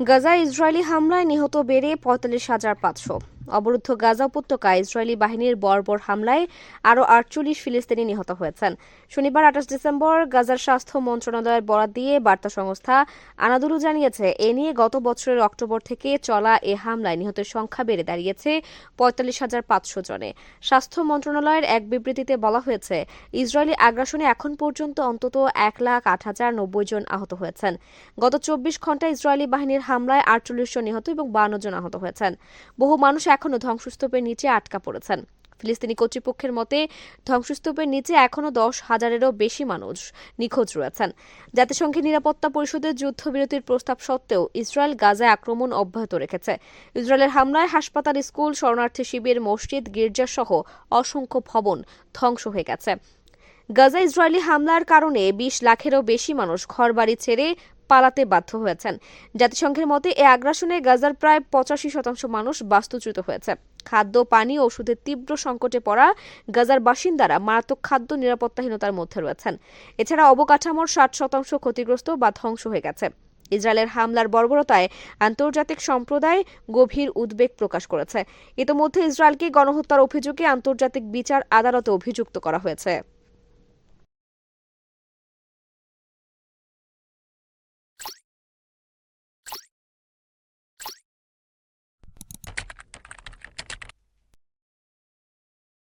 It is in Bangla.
গাজায় ইসরায়েলি হামলায় নিহত বেড়ে পঁয়তাল্লিশ হাজার পাঁচশো। অবরুদ্ধ গাজা উপত্যকায় ইসরায়েলি বাহিনীর বর্বর হামলায় আরও আটচল্লিশ ফিলিস্তিনি নিহত হয়েছেন। শনিবার আঠাশ ডিসেম্বর গাজার স্বাস্থ্য মন্ত্রণালয়ের বরাত দিয়ে বার্তা সংস্থা আনাদুলু জানিয়েছে, এ নিয়ে গত বছরের অক্টোবর থেকে চলা এ হামলায় নিহতের সংখ্যা বেড়ে দাঁড়িয়েছে পঁয়তাল্লিশ হাজার পাঁচশো জনে। স্বাস্থ্য মন্ত্রণালয়ের এক বিবৃতিতে বলা হয়েছে, ইসরায়েলি আগ্রাসনে এখন পর্যন্ত অন্তত এক লাখ আট হাজার নব্বই জন আহত হয়েছেন। গত চব্বিশ ঘন্টায় ইসরায়েলি বাহিনীর হামলায় আটচল্লিশ জন নিহত এবং বান্ন জন আহত হয়েছেন। বহু মানুষ এখনও ধ্বংসস্তূপের নিচে আটকা পড়েছেন। ফিলিস্তিনি কর্তৃপক্ষের মতে, ধ্বংসস্তূপের নিচে এখনও দশ হাজারেরও বেশি মানুষ নিখোঁজ রয়েছেন। জাতিসংঘের নিরাপত্তা পরিষদের যুদ্ধবিরতির প্রস্তাব সত্ত্বেও ইসরায়েল গাজায় আক্রমণ অব্যাহত রেখেছে। ইসরায়েলের হামলায় হাসপাতাল, স্কুল, শরণার্থী শিবির, মসজিদ গির্জা সহ অসংখ্য ভবন ধ্বংস হয়ে গেছে। গাজা ইসরায়েলি হামলার কারণে বিশ লাখেরও বেশি মানুষ ঘরবাড়ি ছেড়ে পালাতে বাধ্য হয়েছেন। জাতিসংঘের মতে, এ আগ্রাসনে গাজার প্রায় পঁচাশি শতাংশ মানুষ বাস্তুচ্যুত হয়েছে। খাদ্য, পানি ওষুধের তীব্র সংকটে পড়া গাজার বাসিন্দারা মারাত্মক খাদ্য নিরাপত্তাহীনতার মধ্যে রয়েছেন। এছাড়া অবকাঠামোর ষাট শতাংশ ক্ষতিগ্রস্ত বা ধ্বংস হয়ে গেছে। ইসরায়েলের হামলার বর্বরতায় আন্তর্জাতিক সম্প্রদায় গভীর উদ্বেগ প্রকাশ করেছে। ইতোমধ্যে ইসরায়েলকে গণহত্যার অভিযোগে আন্তর্জাতিক বিচার আদালতে অভিযুক্ত করা হয়েছে।